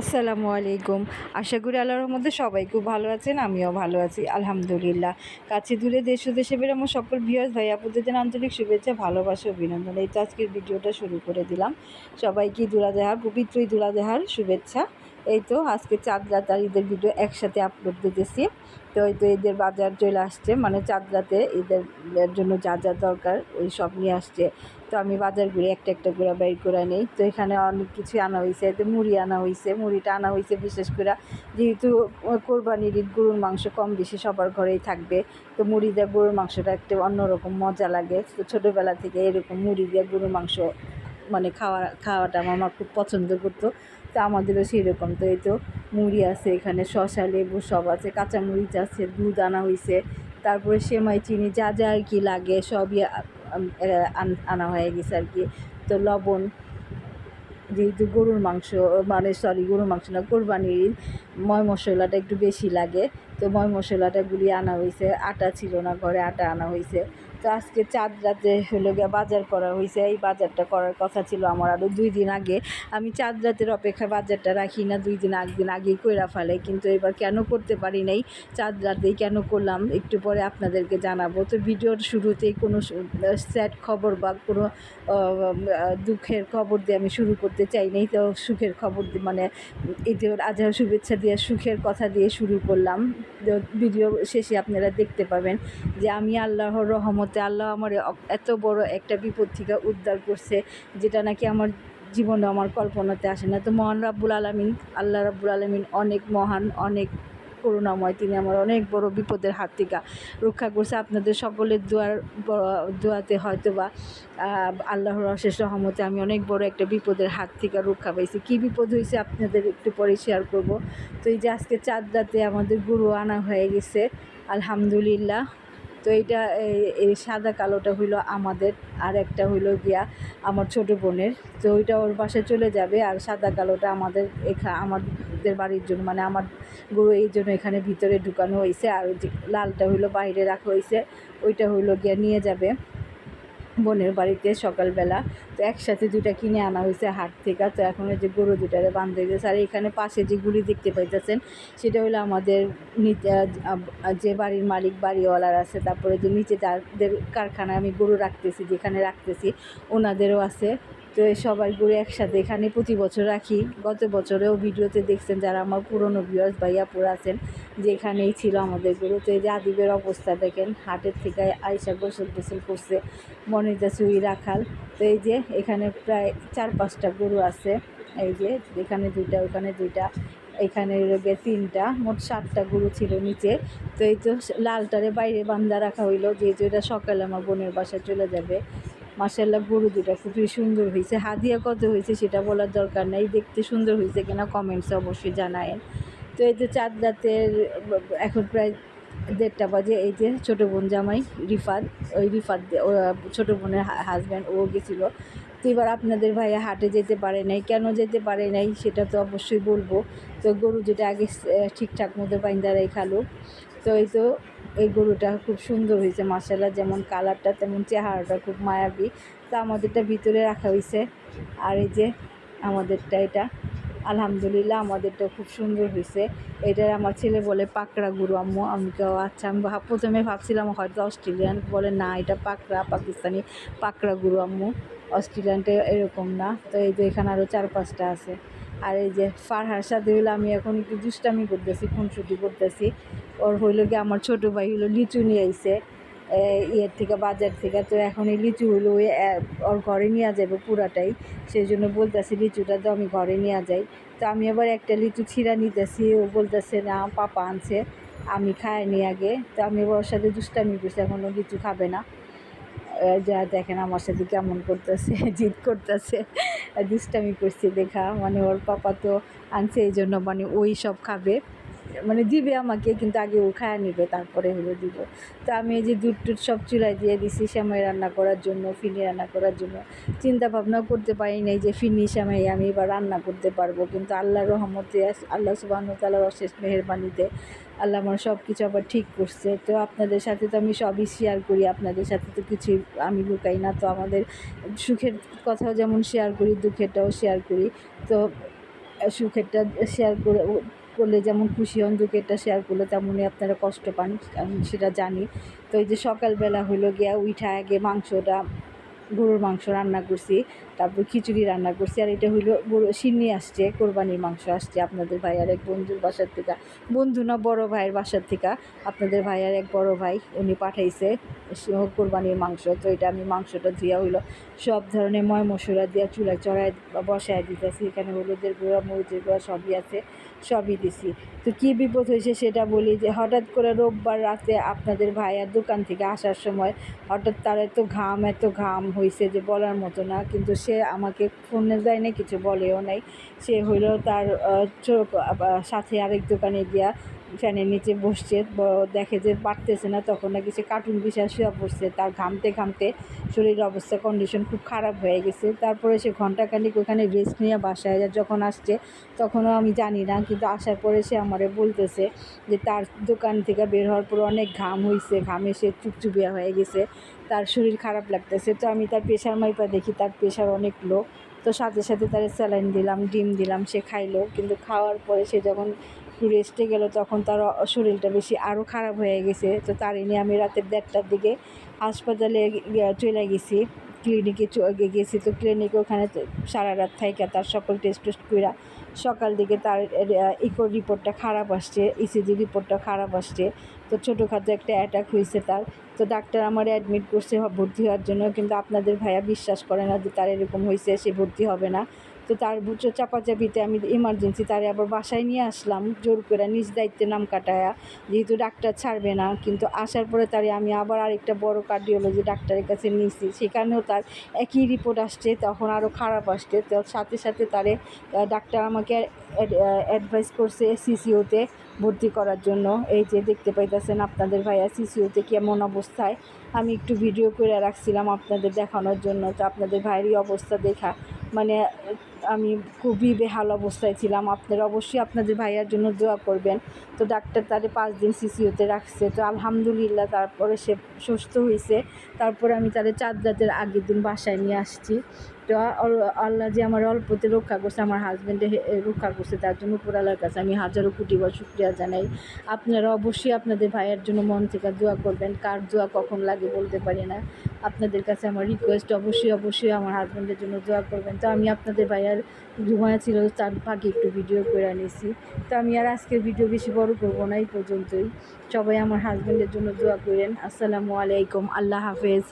আসসালামু আলাইকুম। আশা করি আল্লাহর মধ্যে সবাই খুব ভালো আছেন, আমিও ভালো আছি, আলহামদুলিল্লাহ। কাছে দূরে দেশ ও দেশে বের আমার সকল ভিউয়ার্স ভাই আপনাদের জন্য আন্তরিক শুভেচ্ছা, ভালোবাসা, অভিনন্দন। এই তো আজকের ভিডিওটা শুরু করে দিলাম। সবাইকে দুলাদেহার পবিত্র দুরাদেহার শুভেচ্ছা। এই তো আজকে চাঁদ রাত ঈদের ভিডিও একসাথে আপলোড দিতেছি। তো এই তো ঈদের বাজার চলে আসছে মানে চাঁদ এদের জন্য যা যা দরকার ওই সব নিয়ে আসছে। তো আমি বাজার ঘুরে একটা একটা করে বের করে নেই। তো এখানে অনেক কিছু আনা হয়েছে এতে মুড়ি আনা হয়েছে, মুড়িটা আনা হয়েছে বিশেষ করে। যেহেতু কোরবানির ঈদ গরুর মাংস কম বেশি সবার ঘরেই থাকবে, তো মুড়ি দিয়ে গরুর মাংসটা একটু অন্যরকম মজা লাগে। তো ছোটোবেলা থেকে এরকম মুড়ি দিয়ে গরুর মাংস মানে খাওয়া, খাওয়াটা আমার খুব পছন্দ করতো। তো আমাদেরও সেই রকম তো এই তো মুড়ি আছে এখানে শশা লেবু সব আছে কাঁচা কাঁচামরিচ আছে, দুধ আনা হয়েছে তারপরে সেমাই, চিনি, যা যা আর কি লাগে সবই আন- হয়ে গেছে আর কি। তো লবণ, যেহেতু গরুর মাংস মানে সরি গরুর মাংস না, কোরবানির ময় মশলাটা একটু বেশি লাগে। তো ময় মশলাটা গুলিয়ে আনা হয়েছে আটা ছিল না ঘরে, আটা আনা হয়েছে তো আজকে চাঁদ রাতে হলো গিয়ে বাজার করা হয়েছে এই বাজারটা করার কথা ছিল আমার আরও দুই দিন আগে। আমি চাঁদ রাতের অপেক্ষা বাজারটা রাখি না, দুই দিন একদিন আগেই কইরা ফেলে। কিন্তু এবার কেন করতে পারি নাই? চাঁদ রাতেই কেন করলাম? একটু পরে আপনাদেরকে জানাব। তো ভিডিওর শুরুতেই কোনো স্যাড খবর বা কোনো দুঃখের খবর দিয়ে আমি শুরু করতে চাই নাই। তো সুখের খবর দিয়ে মানে ঈদের আজহার শুভেচ্ছা দিয়ে, সুখের কথা দিয়ে শুরু করলাম। ভিডিও শেষে আপনারা দেখতে পাবেন যে আমি আল্লাহর রহমতে আল্লাহ আমার এত বড় একটা বিপদ থেকে উদ্ধার করছে, যেটা নাকি আমার জীবনে আমার কল্পনাতে আসে না। তো মহান রাব্বুল আলমিন, আল্লাহ রাব্বুল আলমিন অনেক মহান, অনেক করুণাময়। তিনি আমার অনেক বড় বিপদের হাত থেকে রক্ষা করছে। আপনাদের সকলের দোয়ার দোয়াতে হয়তো বা আল্লাহর অশেষ রহমতে আমি অনেক বড় একটা বিপদের হাত থেকে রক্ষা পাইছি। কী বিপদ হয়েছে আপনাদের একটু পরে শেয়ার করব। তো এই যে আজকে চাঁদ রাতে আমাদের গুরু আনা হয়ে গেছে, আলহামদুলিল্লাহ। তো এইটা, এই- সাদা কালোটা হইল আমাদের, আর একটা হইল গিয়া আমার ছোট বোনের। তো ওইটা ওর বাসায় চলে যাবে, আর সাদা কালোটা আমাদের এখা, আমাদের বাড়ির জন্য মানে আমার গরু এই জন্য এখানে ভিতরে ঢুকানো হয়েছে আর লালটা হইল বাইরে রাখা হয়েছে ওইটা হইল গিয়া নিয়ে যাবে। বোনের বাড়িতে সকালবেলা তো একসাথে দুটা কিনে আনা হয়েছে হাট থেকে। তো এখন ওই যে গরু দুটারে বান্ধে গেছে। আর এখানে পাশে যে গুলি দেখতে পাইতেছেন, সেটা হলো আমাদের যে বাড়ির মালিক বাড়িওয়ালার আছে, তারপরে যে নিচে যাদের কারখানায় আমি গরু রাখতেছি, যেখানে রাখতেছি, ওনাদেরও আছে। তো সবার গরু একসাথে এখানে প্রতি বছর রাখি। গত বছরেও ভিডিওতে দেখছেন যারা আমার পুরনো ভিউয়ার্স ভাইয়াপুর আছেন যে এখানেই ছিল আমাদের গরু তো এই যে আদিবের অবস্থা দেখেন, হাটের থেকে আইসা গোসল টোসল করছে মনে যাচ্ছে রাখাল। তো এই যে এখানে প্রায় চার পাঁচটা গরু আছে। এই যে এখানে দুইটা, ওখানে দুইটা, এখানে রোগে তিনটা, মোট সাতটা গরু ছিল নিচে। তো এই তো লালটারে বাইরে বান্ধা রাখা হইল যেহেতু এটা সকালে আমার বোনের বাসায় চলে যাবে। মাসাল্লাহ গরু দুটা খুবই সুন্দর হয়েছে। হাদিয়া কত হয়েছে সেটা বলার দরকার নেই। দেখতে সুন্দর হয়েছে কিনা কমেন্টসে অবশ্যই জানায় তো এই তো চাঁদ রাতের, এখন প্রায় দেড়টা বাজে, এই যে ছোটো বোন জামাই রিফাত, ওই রিফাত ছোটো বোনের হাজব্যান্ড ও গেছিল। তো এবার আপনাদের ভাইয়া হাটে যেতে পারে নাই। কেন যেতে পারে নাই সেটা তো অবশ্যই বলব। তো গরু যেটা আগে ঠিকঠাক মতো বাইন্দারাই খালো তো এই তো এই গরুটা খুব সুন্দর হয়েছে মাসাল্লাহ যেমন কালারটা, তেমন চেহারাটা খুব মায়াবী। তা আমাদেরটা ভিতরে রাখা হয়েছে। আর এই যে আমাদেরটা এটা, আলহামদুলিল্লাহ আমাদেরটা খুব সুন্দর হয়েছে। এটার আমার ছেলে বলে পাকড়া গরু, আম্মু। আমি কেউ আচ্ছা আমি ভাব- প্রথমে ভাবছিলাম হয়তো অস্ট্রেলিয়ান। বলে, না, এটা পাকড়া, পাকিস্তানি পাকড়া গরু, আম্মু। অস্ট্রেলিয়ানটা এরকম না। তো এই যে এখানে আরও চার পাঁচটা আছে। আর এই যে ফারহার সাথে হইল আমি এখন একটু দুষ্টামি করতেছি, খুনসুটি করতেছি। ওর হইল কি আমার ছোটো ভাই হইল লিচু নিয়ে আইছে ইয়ের থেকে, বাজার থেকে। তো এখন এই লিচু হলো ওই ওর ঘরে নিয়ে যাবে পুরাটাই। সেই জন্য বলতেছি লিচুটা তো আমি ঘরে নিয়ে যাই। তো আমি আবার একটা লিচু ছিঁড়া নিতেছি, ও বলতেছে, না, পাপা আনছে, আমি খাইনি আগে। তো আমি এবার ওর সাথে দুষ্টামি করছি, এখন ও লিচু খাবে না। যা দেখেন আমার সাথে কেমন করতেছে, জিদ করতেছে, দুষ্টামি করছে দেখা। মানে ওর পাপা তো আনছে এই জন্য মানে ওই সব খাবে। মানে দিবে আমাকে, কিন্তু আগে ও খায়া নিবে, তারপরে হলো দিব। তো আমি এই যে দুধ টুধ সব চুলায় দিয়ে দিছি, সেমাই রান্না করার জন্য, ফিনি রান্না করার জন্য। চিন্তা ভাবনাও করতে পারি নাই যে ফিনি সেমাই আমি এবার রান্না করতে পারব, কিন্তু আল্লাহর রহমতে, আল্লাহ সুবাহ তালার অশেষ মেহরবানিতে আল্লাহ আমার সব কিছু আবার ঠিক করছে। তো আপনাদের সাথে তো আমি সবই শেয়ার করি, আপনাদের সাথে তো কিছুই আমি লুকাই না। তো আমাদের সুখের কথাও যেমন শেয়ার করি, দুঃখেরটাও শেয়ার করি। তো সুখেরটা শেয়ার করে করলে যেমন খুশি হন দুঃখেরটা শেয়ার করলে তেমনই আপনারা কষ্ট পান, আমি সেটা জানি। তো এই যে সকালবেলা হলো গিয়া উঠা আগে মাংসটা, গরুর মাংস রান্না করছি। তারপর খিচুড়ি রান্না করছি। আর এটা হইল সিন্নি আসছে, কোরবানির মাংস আসছে আপনাদের ভাইয়ার এক বন্ধুর বাসার থেকে। বন্ধু না, বড় ভাইয়ের বাসার থেকে। আপনাদের ভাইয়ার এক বড় ভাই, উনি পাঠাইছে কোরবানির মাংস। তো এটা আমি মাংসটা দিয়া হইল, সব ধরনের ময় মশলা দিয়া চুলায় চড়াই বসায় দিতেছি। এখানে হলুদের গুঁড়া, মরিচের গুঁড়া সবই আছে, সবই দিছি। তো কী বিপদ হয়েছে সেটা বলি যে, হঠাৎ করে রোববার রাতে আপনাদের ভাইয়ার দোকান থেকে আসার সময় হঠাৎ তার এত ঘাম এত ঘাম হয়েছে যে বলার মতো না। কিন্তু সে আমাকে ফোনে দেয় না কিছু বলেও নাই। সে হইল তার সাথে আরেক দোকানে গিয়া ফ্যানের নিচে বসছে দেখে যে পারতেছে না, তখন নাকি সে কার্টুন বিশাল শুয়ে পড়ছে। তার ঘামতে ঘামতে শরীরের অবস্থা কন্ডিশন খুব খারাপ হয়ে গেছে। তারপরে সে ঘন্টাখানিক ওখানে রেস্ট নিয়ে বাসায় যখন আসছে, তখনও আমি জানি না, কিন্তু আসার পরে সে আমারে বলতেছে যে তার দোকান থেকে বের হওয়ার পর অনেক ঘাম হয়েছে ঘামে সে চুপচুপিয়া হয়ে গেছে। তার শরীর খারাপ লাগতেছে। তো আমি তার প্রেশার মাইপা দেখি, তার প্রেশার অনেক লো তো সাথে সাথে তার স্যালাইন দিলাম, ডিম দিলাম, সে খাইলো। কিন্তু খাওয়ার পরে সে যখন একটু রেস্টে গেল, তখন তার শরীরটা বেশি আরও খারাপ হয়ে গেছে। তো তার নিয়ে আমি রাতের দেড়টার দিকে হাসপাতালে চলে গেছি ক্লিনিকে গেছি। তো ক্লিনিকে ওখানে সারা রাত থাইকা, তার সকল টেস্ট টেস্ট কইরা সকাল দিকে তার ইকো রিপোর্টটা খারাপ আসছে ইসিজি রিপোর্টটা খারাপ আসছে। তো ছোটোখাটো একটা অ্যাটাক হয়েছে তার। তো ডাক্তার আমার অ্যাডমিট করছে ভর্তি হওয়ার জন্য, কিন্তু আপনাদের ভাইয়া বিশ্বাস করে না যে তার এরকম হয়েছে সে ভর্তি হবে না। তো তার বুঝো চাপাচাপিতে আমি ইমার্জেন্সি তারে আবার বাসায় নিয়ে আসলাম, জোর করে নিজ দায়িত্বে নাম কাটায়া। যেহেতু ডাক্তার ছাড়বে না, কিন্তু আসার পরে তারে আমি আবার আরেকটা বড় কার্ডিওলজি ডাক্তারের কাছে নিয়েছি সেখানেও তার একই রিপোর্ট আসছে, তখন আরও খারাপ আসছে। তো সাথে সাথে তারে ডাক্তার আমাকে অ্যাডভাইস করছে সিসিওতে ভর্তি করার জন্য। এই যে দেখতে পাইতেছেন আপনাদের ভাইয়া সিসিওতে কেমন অবস্থায়। আমি একটু ভিডিও করে রাখছিলাম আপনাদের দেখানোর জন্য। তো আপনাদের ভাইয়েরই অবস্থা দেখা মানে আমি খুবই বেহাল অবস্থায় ছিলাম। আপনারা অবশ্যই আপনাদের ভাইয়ার জন্য দোয়া করবেন। তো ডাক্তার তারে পাঁচ দিন সিসিওতে রাখছে। তো আলহামদুলিল্লাহ, তারপরে সে সুস্থ হয়েছে তারপরে আমি তাদের চাঁদ রাতের আগের দিন বাসায় নিয়ে আসছি। তো আল্লাহ যে আমার অল্পতে রক্ষা করছে, আমার হাজব্যান্ডে রক্ষা করছে, তার জন্য উপরালার কাছে আমি হাজারো কোটি বার শুক্রিয়া জানাই। আপনারা অবশ্যই আপনাদের ভাইয়ের জন্য মন থেকে দোয়া করবেন, কার দোয়া কখন লাগে বলতে পারি না। আপনাদের কাছে আমার রিকোয়েস্ট অবশ্যই অবশ্যই আমার হাজব্যান্ডের জন্য দোয়া করবেন। তো আমি আপনাদের ভাইয়ার ঘুমায় ছিল, তার ফাঁকে একটু ভিডিও করে নিয়েছি তো আমি আর আজকের ভিডিও বেশি বড় করব না, এই পর্যন্তই। সবাই আমার হাজব্যান্ডের জন্য দোয়া করেন। আসসালামু আলাইকুম, আল্লাহ হাফেজ।